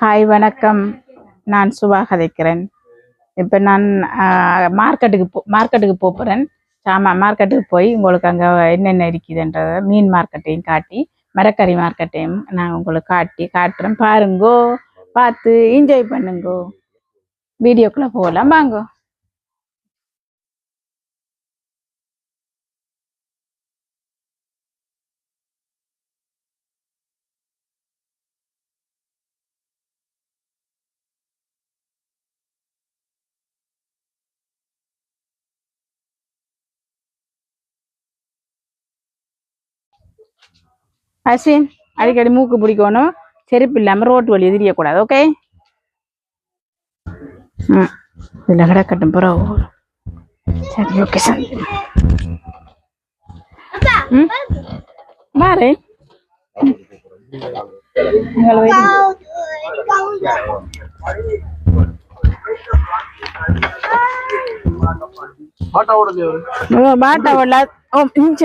Hi வணக்கம். நான் சுபா கதைக்கிறேன். இப்போ நான் மார்க்கெட்டுக்கு போ மார்க்கெட்டுக்கு போகிறேன் ஆமாம் மார்க்கெட்டுக்கு போய் உங்களுக்கு அங்கே என்னென்ன இருக்குதுன்றத மீன் மார்க்கெட்டையும் காட்டி மரக்கறி மார்க்கெட்டையும் நான் உங்களுக்கு காட்டி காட்டுறேன். பாருங்கோ பார்த்து என்ஜாய் பண்ணுங்கோ. வீடியோக்குள்ளே போகலாம். வாங்கோ. அஸ்வின் அடிக்கடி மூக்கு பிடிக்கணும் செருப்பு இல்லாமல் ரோட்டு வழி எதிரியக்கூடாது ஓகே ம். இதில் கிடக்கட்டும் புறம் சரி ஓகே சார். ம்? பாரு பாட்டா உள்ள ஓ இஞ்ச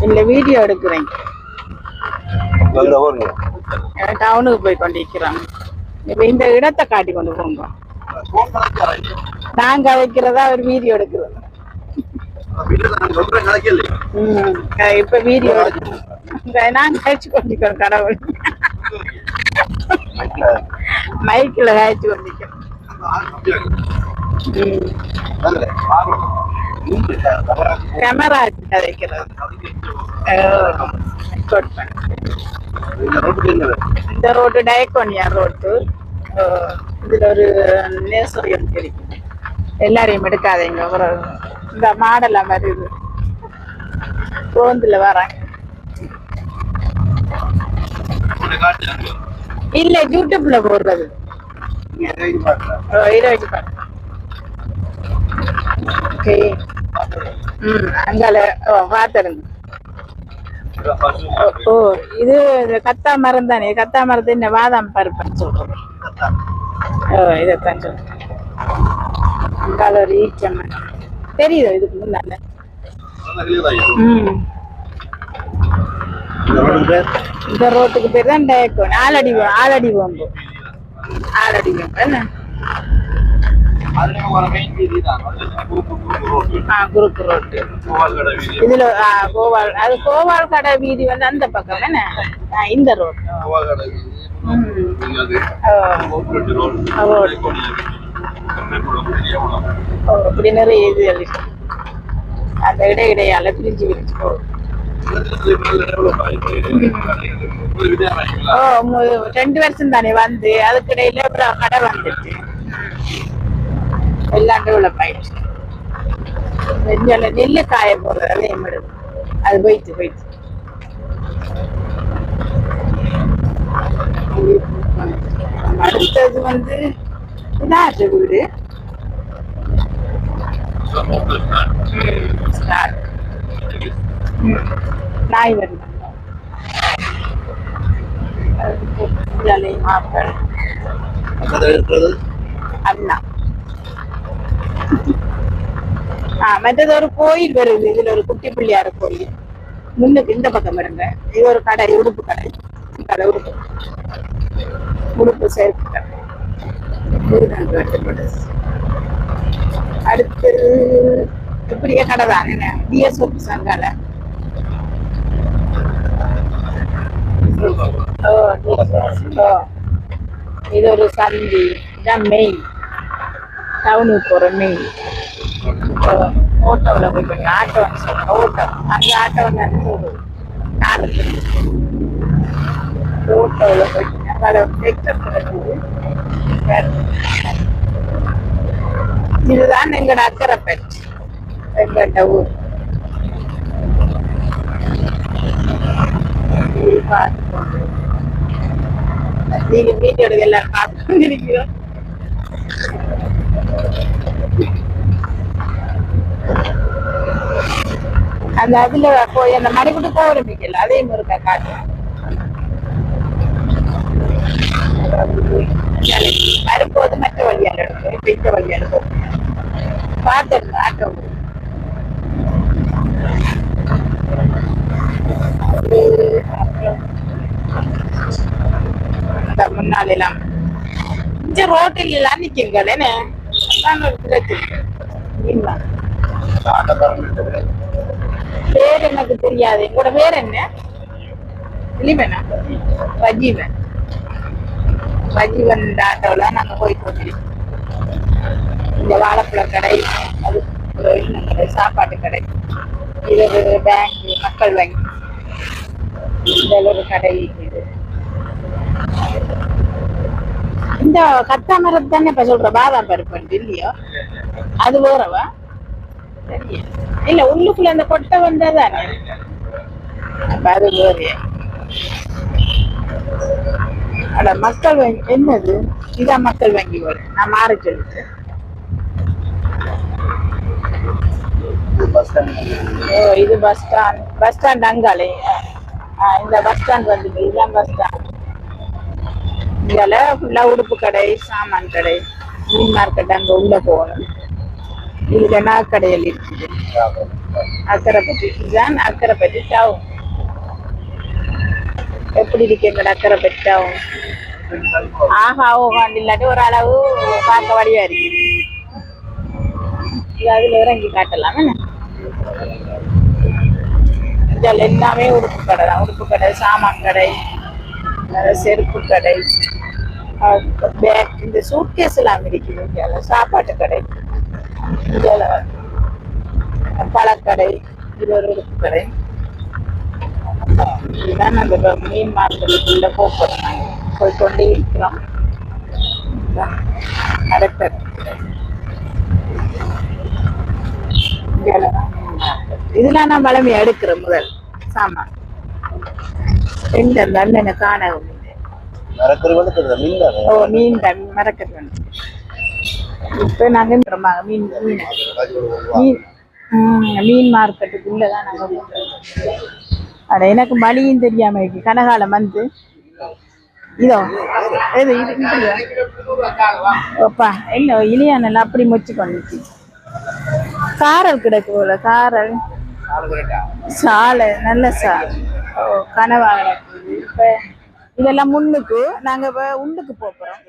இல்ல வீடியோ எடுக்கிறேன். டவுனுக்கு போய் கொண்டிருக்கிறோம் இப்ப இந்த இடத்தை காட்டி கொண்டு போங்க. நாங்க வைக்கிறதா ஒரு வீடியோ எடுக்கிறது. ம், க- இப்ப வீடியோ எடுக்கிறோம் இந்த நான் கழிச்சு கொண்டிருக்கிறோம் கடவுள். மைக்ல கழிச்சு கொண்டிருக்கிறோம். கேமரா வைக்கிறது. இந்த ரோடு டயக்கோனியா ரோட்டு அஹ் இதுல ஒரு நேசரியம் கிடைக்கும் எல்லாரையும் எடுக்காதீங்க. ஒரு இந்த மாடலாம் வருது ரோந்துல வராங்க. இல்ல யூடியூப்ல போடுறது. ஹீரோயின் இருபது பாட்டு ஓகே. ம் அங்கால ஓ பார்த்துருங்க ஓ, இது கத்தா மரம் தானே? கத்தா மரத்து என்ன வாதாம் பருப்புன்னு சொல்றோம். ஓ இதைத்தான் சொல்றேன் அங்கால ஒரு ஈச்ச மரம். தெரியுது இதுக்கு முன்னால? ம். இந்த ரோட்டுக்கு பேர் தான் டயக்கோன் ஆலடி ஆலடி வாம்பு ஆலடி வாம்பு என்ன? குறுக்கு ரோட்டு இதுல கோவால் அது கோவால் கடை வீதி வந்து அந்த பக்கம் என்ன இந்த ரோடு இப்படி நிறைய இது. அந்த இடை இடையால பிரிஞ்சு பிரிஞ்சு போகும். ரெண்டு வருஷம் தானே வந்து. அதுக்கு இடையில அப்புறம் கடை வந்துச்சு எல்லாம் டெவலப் ஆயிடுச்சு நெல்ல நெல்லு காய அதே மாதிரி அது போயிட்டு போயிட்டு அடுத்தது வந்து இதாச்சு வீடு நாய் வருது மாப்பிள்ளை அண்ணா ஆஹ் மற்றது ஒரு கோயில் வருது. இதுல ஒரு குட்டி பிள்ளையார் கோயில். முன்னுக்கு இந்த பக்கம் இருங்க இது ஒரு கடை உடுப்பு கடை. கடை உடுப்பு. உடுப்பு சேர்ப்பு கடை அடுத்து இப்படியே கடை தான். என்ன? டிஎஸ் ஒப்பு சங்கால இது ஒரு சந்தி. இதான் மெயின் டவுனுக்கு போற ஓட்டோவில் போய் கொஞ்சம் ஆட்டோ சொல்லுங்க ஓட்டோ அங்கே ஆட்டோ வந்து கார் ஓட்டோவில் போய் அதோட டெக்டர் இருக்குது இதுதான் எங்களோட அக்கரைப்பேட் எங்கள்கிட்ட ஊர். நீங்க வீடியோட பார்த்து இருக்கிறோம் அந்த அதுல போய் அந்த மணிக்குட்டு கோவரம்பிக்கல அதையும் இருக்கா காட்டு வரும்போது மற்ற வழியால் எடுக்கும் இப்ப இந்த வழியால் போகும் பார்த்து ஆட்டோ முன்னாலெல்லாம் இந்த ரோட்டில் எல்லாம் நிக்கிறீங்களே அதான் ஒரு பேர் எனக்கு தெரியாது எங்களோட பேர் என்ன இளிமனா ரஜீவன் ரஜீவன் ஆட்டோவில் நாங்கள் போய் கொண்டிருக்கோம் இந்த வாழைப்பழ கடை அது கடை சாப்பாட்டு கடை இது பேங்க் மக்கள் வங்கி இந்த ஒரு கடை இது. இந்த கத்தா மரத்து தானே இப்ப சொல்ற? பாதாம் பருப்பு இல்லையோ? அது வேறவா? சரியா இல்ல உள்ளுக்குள்ள அந்த கொட்டை வந்தாதானே? அப்ப அது வேறையா அட மக்கள் வங்கி என்னது? இதான் மக்கள் வங்கி வரும் நான் மாற சொல்லிட்டேன். ஓ இது பஸ் ஸ்டாண்ட் பஸ் ஸ்டாண்ட் அங்காலே இந்த பஸ் ஸ்டாண்ட் வந்து இதுதான் பஸ் ஸ்டாண்ட் இதில் ஃபுல்லாக உடுப்பு கடை சாமான் கடை மீன் மார்க்கெட் அங்கே உள்ள போகணும் இதுல நாக்கடையில் இருக்குது. அக்கரைப்பட்டி இதுதான் அக்கரைப்பட்டி டவுன் எப்படி இருக்கு எங்களோட அக்கரைப்பட்டி டவுன் ஆஹா ஓஹான் இல்லாட்டி ஒரு அளவு பார்க்க வழியா இருக்கு. இது அதுல இறங்கி காட்டலாம் என்ன? எல்லாமே உடுப்பு கடை தான். உடுப்பு கடை சாமான் கடை செருப்பு கடை. பேக் இந்த சூட்கேஸ் எல்லாம் இருக்குது இந்தியாவில் சாப்பாட்டு கடை இந்தியாவில் பழக்கடை இது ஒரு கடை. இதுதான் அந்த மீன் மார்க்கெட்டுக்குள்ள போக்குறோம் நாங்கள் போய் கொண்டே இருக்கிறோம். நடக்கிறது மீன் இதெல்லாம் நான் வளமையை எடுக்கிறேன் முதல் சாமான். எங்க அந்த அண்ணனை காணவும் இல்லை ஓ மீன் தான் மறக்கிறது வேணும் இப்போ நாங்கள் மீன் மீன். மீன் மீன் மார்க்கெட்டுக்குள்ளே தான் நாங்கள் அட எனக்கு மணியும் தெரியாம இருக்கு. கனகாலம் வந்து. இதோ எது இது இப்படியா? ஓப்பா என்ன இலியானெல்லாம் அப்படி முச்சு கொண்டுச்சு காரல் கிடக்கு போல காரல் சாலை நல்ல சாலை ஓ கனவா கிடக்குது இப்போ இதெல்லாம் முன்னுக்கு நாங்கள் உள்ளுக்கு போகிறோம்